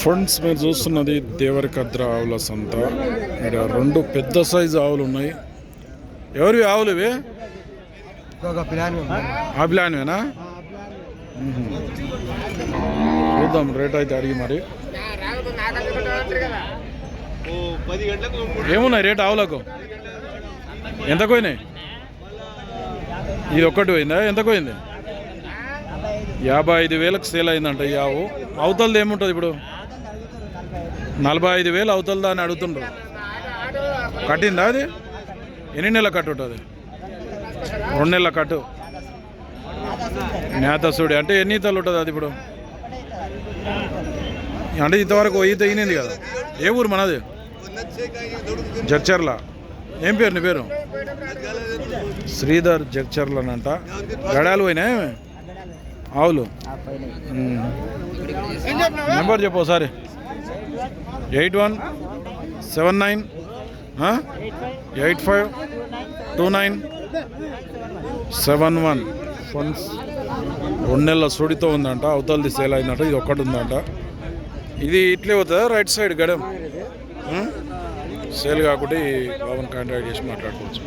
Friends మీరు చూస్తున్నది దేవరకద్ర ఆవుల సంత. ఇక్కడ రెండు పెద్ద సైజు ఆవులు ఉన్నాయి. ఎవరివి ఆవులు ఇవి? ఒక అభిలానివేనా చూద్దాం రేట్ అయితే అడిగి మరి. ఏమున్నాయి రేట్ ఆవులకు? ఎంత పోయినాయి? ఇది ఒక్కటి పోయిందా? ఎంత పోయింది? యాభై ఐదు వేలకు సేల్ అయిందంట ఈ ఆవు. అవతలది ఏముంటుంది ఇప్పుడు? నలభై ఐదు వేలు అవతలదా అని అడుగుతుండ్రు. కట్టిందా అది? ఎన్ని నెలల కట్టు ఉంటుంది? రెండు నెలల కట్టు. నేతసుడి అంటే ఎన్ని ఈతలు ఉంటుంది అది ఇప్పుడు? అంటే ఇంతవరకు ఈత ఈనింది కదా. ఏ ఊరు మనది? జడ్చర్ల. ఏం పేరు నీ పేరు? శ్రీధర్ జడ్చర్లనంట. గడాలు పోయినాయి ఆవులు. నెంబర్ చెప్పు ఒకసారి. Eight one seven nine eight five two nine seven one. ఫన్స్ రెండు నెలల సుడితో ఉందంట అవతలది సేల్ అయిందంట ఇది ఒక్కటి ఉందంట. ఇది ఇట్లే అవుతుందా రైట్ సైడ్ గడం? సేల్ కాకుండా బాబుని కాంటాక్ట్ చేసి మాట్లాడుకోవచ్చు.